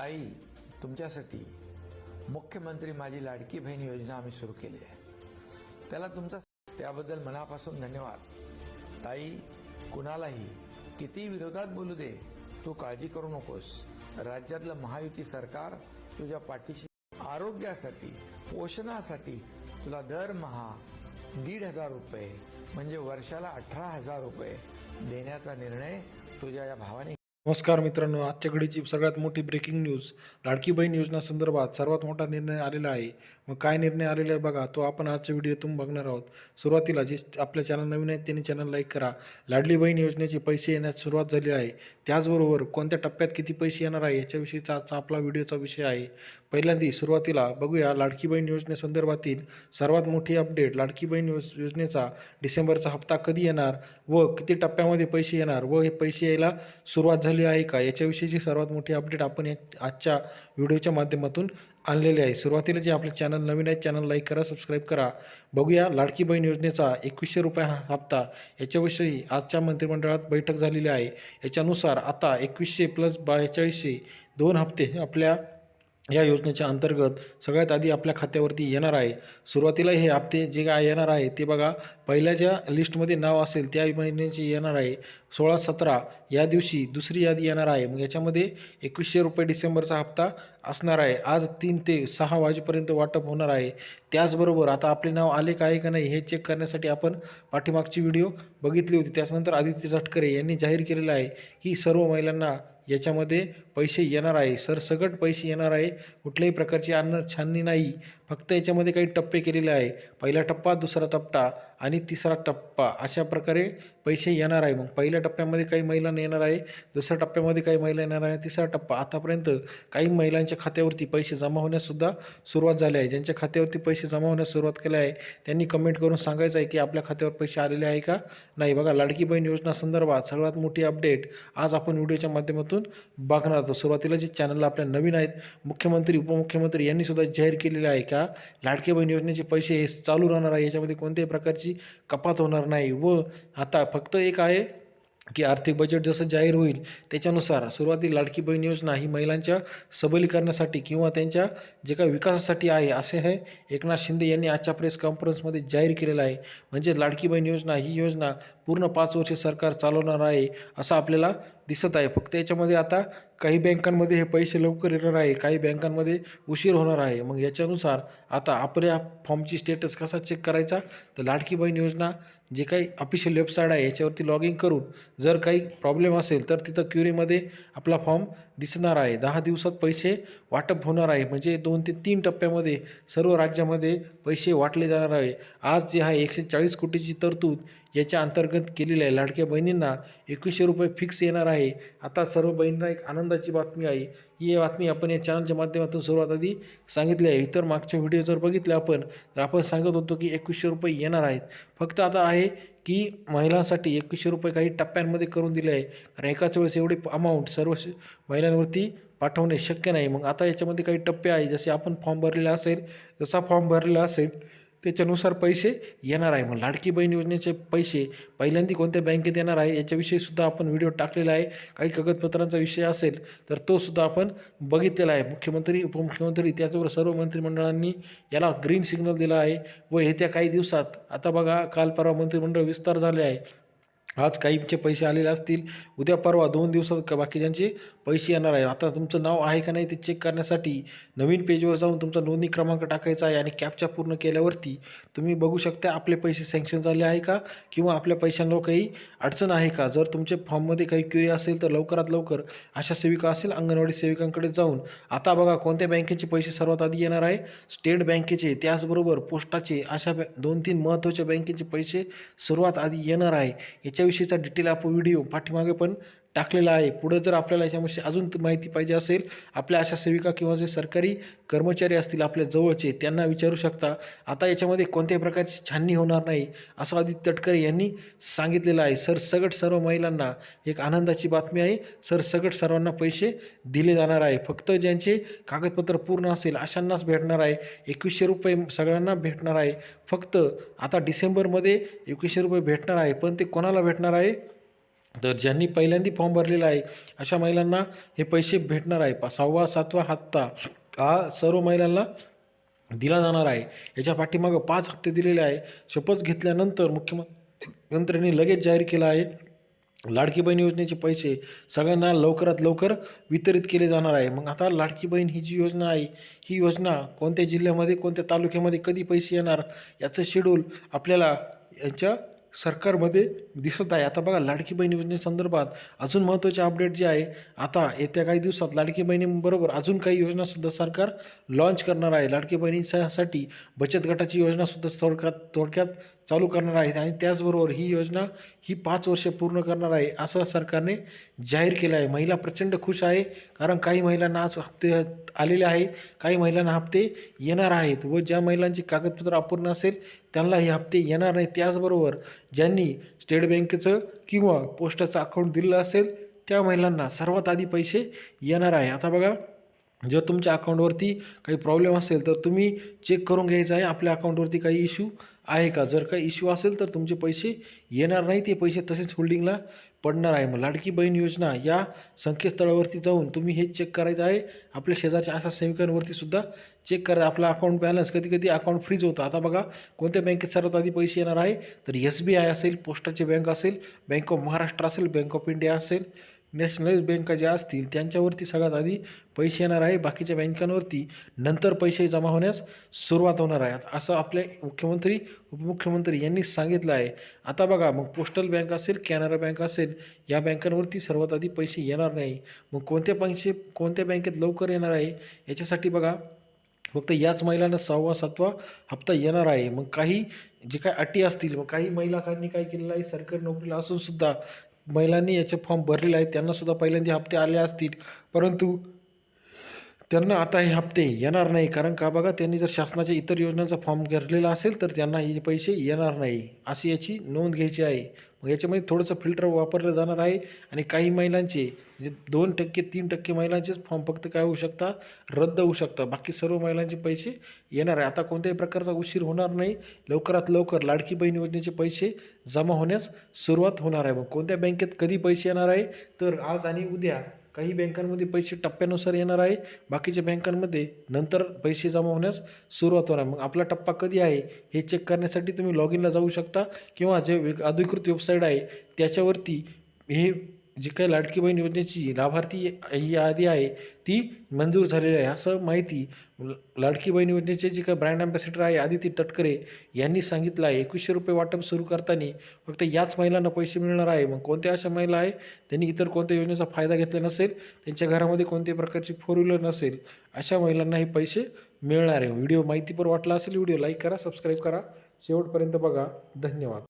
आई तुमच्यासाठी मुख्यमंत्री माझी लाडकी बहीण योजना आम्ही सुरू केली आहे. त्याला तुमचा त्याबद्दल मनापासून धन्यवाद. ताई कुणालाही किती विरोधात बोलू दे तू काळजी करू नकोस. राज्यातलं महायुती सरकार तुझ्या पाठीशी आरोग्यासाठी पोषणासाठी तुला दरमहा दीड हजार रुपये म्हणजे वर्षाला अठरा हजार रुपये देण्याचा निर्णय तुझ्या या भावाने नमस्कार मित्रांनो आजच्या घडीची सगळ्यात मोठी ब्रेकिंग न्यूज लाडकी बहीण योजना संदर्भात सर्वात मोठा निर्णय आलेला आहे. मग काय निर्णय आलेला आहे बघा तो आपण आजच्या व्हिडिओतून बघणार आहोत. सुरुवातीला जे आपल्या चॅनल नवीन आहेत त्यांनी चॅनल लाईक करा. लाडली बहीण योजनेचे पैसे येण्यास सुरुवात झाली आहे. त्याचबरोबर कोणत्या टप्प्यात किती पैसे येणार आहे याच्याविषयीचा आजचा आपला व्हिडिओचा विषय आहे. पहिल्यांदा सुरुवातीला बघूया लाडकी बहीण योजनेसंदर्भातील सर्वात मोठी अपडेट लाडकी बहीण योज योजनेचा डिसेंबरचा हप्ता कधी येणार व किती टप्प्यामध्ये पैसे येणार व हे पैसे यायला सुरुवात झाली आहे का? याच्याविषयीची सर्वात मोठी अपडेट आपण या आजच्या व्हिडिओच्या माध्यमातून आणलेली आहे. सुरुवातीला जे आपले चॅनल नवीन आहे चॅनल लाईक करा सबस्क्राईब करा. बघूया लाडकी बहीण योजनेचा एकवीसशे रुपये हा हप्ता याच्याविषयी आजच्या मंत्रिमंडळात बैठक झालेली आहे. याच्यानुसार आता एकवीसशे प्लस बेचाळीसशे दोन हप्ते आपल्या या योजनेच्या अंतर्गत सगळ्यात आधी आपल्या खात्यावरती येणार आहे. सुरुवातीला हे हप्ते जे काय येणार आहे ते बघा. पहिल्या ज्या लिस्टमध्ये नाव असेल त्या महिन्याचे येणार आहे. सोळा सतरा या दिवशी दुसरी यादी येणार आहे. मग याच्यामध्ये एकवीसशे रुपये डिसेंबरचा हप्ता असणार आहे. आज तीन ते सहा वाजेपर्यंत वाटप होणार आहे. त्याचबरोबर आता आपले नाव आले का आहे का नाही हे चेक करण्यासाठी आपण पाठीमागची व्हिडिओ बघितली होती. त्याच्यानंतर आदित्य तटकरे यांनी जाहीर केलेलं आहे की सर्व महिलांना याच्यामध्ये पैसे येणार आहे. सरसगट पैसे येणार आहे. कुठल्याही प्रकारची अन्न छाननी नाही. फक्त याच्यामध्ये काही टप्पे केलेले आहे. पहिला टप्पा दुसरा टप्पा आणि तिसरा टप्पा अशा प्रकारे पैसे येणार आहे. मग पहिल्या टप्प्यामध्ये काही महिलांना येणार आहे दुसऱ्या टप्प्यामध्ये काही महिला येणार आहे तिसरा टप्पा. आतापर्यंत काही महिलांच्या खात्यावरती पैसे जमा होण्याससुद्धा सुरुवात झाली आहे. ज्यांच्या खात्यावरती पैसे जमा होण्यास सुरुवात केली आहे त्यांनी कमेंट करून सांगायचं आहे की आपल्या खात्यावर पैसे आलेले आहे का? नाही. बघा लाडकी बहीण योजना संदर्भात सर्वात मोठी अपडेट आज आपण व्हिडिओच्या माध्यमातून बघणार आहोत. सुरुवातीला जे चॅनल आपल्या नवीन आहेत मुख्यमंत्री उपमुख्यमंत्री यांनीसुद्धा जाहीर केलेले आहे का लाडकी बहीण योजनेचे पैसे हे चालू राहणार आहे याच्यामध्ये कोणत्याही प्रकारची कपात होणार नाही. व आता फक्त एक आहे की आर्थिक बजेट जसं जाहीर होईल त्याच्यानुसार सुरुवाती लाडकी बहीण योजना ही महिलांच्या सबलीकरणासाठी किंवा त्यांच्या जे काही विकासासाठी आहे असे हे एकनाथ शिंदे यांनी आजच्या प्रेस कॉन्फरन्समध्ये जाहीर केलेलं आहे. म्हणजे लाडकी बहीण योजना ही योजना पूर्ण पाच वर्षे सरकार चालवणार आहे असं आपल्याला दिसत आहे. फक्त याच्यामध्ये आता काही बँकांमध्ये हे पैसे लवकर येणार आहे काही बँकांमध्ये उशीर होणार आहे. मग याच्यानुसार आता आपल्या फॉर्मची स्टेटस कसा चेक करायचा? तर लाडकी बहीण योजना जे काही ऑफिशियल वेबसाईट आहे याच्यावरती लॉग इन करून जर काही प्रॉब्लेम असेल तर तिथं क्युरीमध्ये आपला फॉर्म दिसणार आहे. दहा दिवसात पैसे वाटप होणार आहे. म्हणजे दोन ते तीन टप्प्यामध्ये सर्व राज्यामध्ये पैसे वाटले जाणार आहे. आज जे आहे एकशे चाळीस कोटीची तरतूद याच्या अंतर्गत केलेली आहे. लाडक्या बहिणींना एकवीसशे रुपये फिक्स येणार आहे. आता सर्व बहिणींना एक आनंदाची बातमी आहे. ही बातमी आपण या चॅनलच्या माध्यमातून सुरुवात आधी सांगितली आहे. इतर मागच्या व्हिडिओ जर बघितले आपण तर आपण सांगत होतो की एकवीसशे रुपये येणार आहेत. फक्त आता आहे की महिलांसाठी एकवीसशे रुपये काही टप्प्यांमध्ये करून दिले आहे. कारण एकाच वेळेस एवढी अमाऊंट सर्व श- महिलांवरती पाठवणे शक्य नाही. मग आता याच्यामध्ये काही टप्पे आहे. जसे आपण फॉर्म भरलेला असेल जसा फॉर्म भरलेला असेल त्याच्यानुसार पैसे येणार आहे. मग लाडकी बहीण योजनेचे पैसे पहिल्यांदा कोणत्या बँकेत येणार आहे याच्याविषयी सुद्धा आपण व्हिडिओ टाकलेला आहे. काही कागदपत्रांचा विषय असेल तर तो सुद्धा आपण बघितलेला आहे. मुख्यमंत्री उपमुख्यमंत्री त्याचबरोबर सर्व मंत्रिमंडळांनी याला ग्रीन सिग्नल दिला आहे. व येत्या काही दिवसात आता बघा काल परवा मंत्रिमंडळ विस्तार झाले आहे. आज काहीचे पैसे आलेले असतील उद्या परवा दोन दिवसात क- बाकीच्यांचे पैसे येणार आहे. आता तुमचं नाव आहे का नाही ते चेक करण्यासाठी नवीन पेजवर जाऊन तुमचा नोंदणी क्रमांक टाकायचा आहे आणि कॅपचा पूर्ण केल्यावरती तुम्ही बघू शकता आपले पैसे सँक्शन झाले आहे का किंवा आपल्या पैशांवर काही अडचण आहे का? जर तुमच्या फॉर्ममध्ये काही क्युरी असेल तर लवकरात लवकर अशा सेविका असेल अंगणवाडी सेविकांकडे जाऊन. आता बघा कोणत्या बँकेचे पैसे सर्वात आधी येणार आहे? स्टेट बँकेचे. त्याचबरोबर पोस्टाचे. अशा बॅ दोन तीन महत्त्वाच्या बँकेचे पैसे सर्वात आधी येणार आहे. याच्या याच्याविषयीचा डिटेल आपण व्हिडिओ पाठीमागे पण टाकलेला आहे. पुढं जर आपल्याला याच्यामध्ये अजून माहिती पाहिजे असेल आपल्या अशा सेविका किंवा जे सरकारी कर्मचारी असतील आपल्या जवळचे त्यांना विचारू शकता. आता याच्यामध्ये कोणत्याही प्रकारची छाननी होणार नाही असं आदित्य तटकरे यांनी सांगितलेलं आहे. सर सगट सर्व महिलांना एक आनंदाची बातमी आहे. सर सगट सर्वांना पैसे दिले जाणार आहे. फक्त ज्यांचे कागदपत्र पूर्ण असेल अशांनाच भेटणार आहे. एकवीसशे रुपये सगळ्यांना भेटणार आहे. फक्त आता डिसेंबरमध्ये एकवीसशे रुपये भेटणार आहे. पण ते कोणाला भेटणार आहे? तर ज्यांनी पहिल्यांदा फॉर्म भरलेला आहे अशा महिलांना हे पैसे भेटणार आहे. पा सहावा सातवा हप्ता हा सर्व महिलांना दिला जाणार आहे. याच्या पाठीमागं पाच हप्ते दिलेले आहे. शपथ घेतल्यानंतर मुख्यमंत्र्यांनी लगेच जाहीर केलं आहे. लाडकी बहीण योजनेचे पैसे सगळ्यांना लवकरात लवकर वितरित केले जाणार आहे. मग आता लाडकी बहीण ही जी योजना आहे ही योजना कोणत्या जिल्ह्यामध्ये कोणत्या तालुक्यामध्ये कधी पैसे येणार याचं शेड्यूल आपल्याला यांच्या सरकारमध्ये दिसत आहे. आता बघा लाडकी बहीण योजनेसंदर्भात अजून महत्त्वाचे अपडेट जे आहे आता येत्या काही दिवसात लाडकी बहिणीबरोबर अजून काही योजनासुद्धा सरकार लॉन्च करणार आहे. लाडकी बहिणीसाठी बचत गटाची योजनासुद्धा थोडक्यात थोडक्यात चालू करणार आहेत आणि त्याचबरोबर ही योजना ही पाच वर्ष पूर्ण करणार आहे असं सरकारने जाहीर केलं आहे. महिला प्रचंड खुश आहे कारण काही महिलांना आज हप्ते आलेले आहेत काही महिलांना हप्ते येणार आहेत व ज्या महिलांची कागदपत्र अपूर्ण असेल त्यांना हे हप्ते येणार नाही त्याचबरोबर ज्यांनी स्टेट बँकेचं किंवा पोस्टाचं अकाउंट दिलं असेल त्या महिलांना सर्वात आधी पैसे येणार आहे. आता बघा जर तुमच्या अकाउंटवरती काही प्रॉब्लेम असेल तर तुम्ही चेक करून घ्यायचं आहे. आपल्या अकाउंटवरती काही इश्यू आहे का? जर काही इश्यू असेल तर तुमचे पैसे येणार नाही. ते पैसे तसेच होल्डिंगला पडणार आहे. मग लाडकी बहीण योजना या संकेतस्थळावरती जाऊन तुम्ही हे चेक करायचं आहे. आपल्या शेजारच्या अशा सेविकांवरती सुद्धा चेक करायचं आपला अकाउंट बॅलन्स कधी कधी अकाउंट फ्रीज होतं. आता बघा कोणत्या बँकेत सर्वात आधी पैसे येणार आहे? तर एस बी आय असेल पोस्टाची बँक असेल बँक ऑफ महाराष्ट्र असेल बँक ऑफ इंडिया असेल. नॅशनलाइज बँका ज्या असतील त्यांच्यावरती सगळ्यात आधी पैसे येणार आहे. बाकीच्या बँकांवरती नंतर पैसे जमा होण्यास सुरुवात होणार आहे. असं आपले मुख्यमंत्री उपमुख्यमंत्री यांनी सांगितलं आहे. आता बघा मग पोस्टल बँक असेल कॅनरा बँक असेल या बँकांवरती सर्वात आधी पैसे येणार नाही. मग कोणत्या पैसे कोणत्या बँकेत लवकर येणार आहे? याच्यासाठी बघा फक्त याच महिलांना सहावा सातवा हप्ता येणार आहे. मग काही जे काय अटी असतील मग काही महिलांनी काय केलेलं आहे? सरकारी नोकरीला असूनसुद्धा महिलांनी याचे फॉर्म भरलेले आहेत. त्यांनासुद्धा पहिल्यांदा हप्ते आले असतील. परंतु त्यांना आता हे हप्ते येणार नाही. कारण का बघा त्यांनी जर शासनाच्या इतर योजनांचा फॉर्म भरलेला असेल तर त्यांना हे पैसे येणार नाही. अशी याची नोंद घ्यायची आहे. मग याच्यामध्ये थोडंसं फिल्टर वापरलं जाणार आहे. आणि काही महिलांचे म्हणजे दोन टक्के तीन टक्के महिलांचेच फॉर्म फक्त काय होऊ शकता? रद्द होऊ शकता. बाकी सर्व महिलांचे पैसे येणार आहे. आता कोणत्याही प्रकारचा उशीर होणार नाही. लवकरात लवकर लाडकी बहीण योजनेचे पैसे जमा होण्यास सुरुवात होणार आहे. मग कोणत्या बँकेत कधी पैसे येणार आहे? तर आज आणि उद्या काही बँकांमध्ये पैसे टप्प्यानुसार येणार आहे बाकीच्या बँकांमध्ये नंतर पैसे जमा होण्यास सुरुवात होणार. मग आपला टप्पा कधी आहे हे चेक करण्यासाठी तुम्ही लॉग इनला जाऊ शकता किंवा जे अधिकृत वेबसाईट आहे त्याच्यावरती हे जी काही लाडकी बहीण योजनेची लाभार्थी ही यादी आहे ती मंजूर झालेली आहे. असं माहिती लाडकी बहीण योजनेचे जे काही ब्रँड अँबॅसेडर आहे आदिती तटकरे यांनी सांगितलं आहे. एकवीसशे रुपये वाटप सुरू करताना फक्त याच महिलांना पैसे मिळणार आहे. मग कोणत्या अशा महिला आहे? त्यांनी इतर कोणत्या योजनेचा फायदा घेतला नसेल? त्यांच्या घरामध्ये कोणत्याही प्रकारची फोर व्हीलर नसेल? अशा महिलांना हे पैसे मिळणार आहे. व्हिडिओ माहितीपर वाटला असेल व्हिडिओ लाईक करा सबस्क्राईब करा. शेवटपर्यंत बघा. धन्यवाद.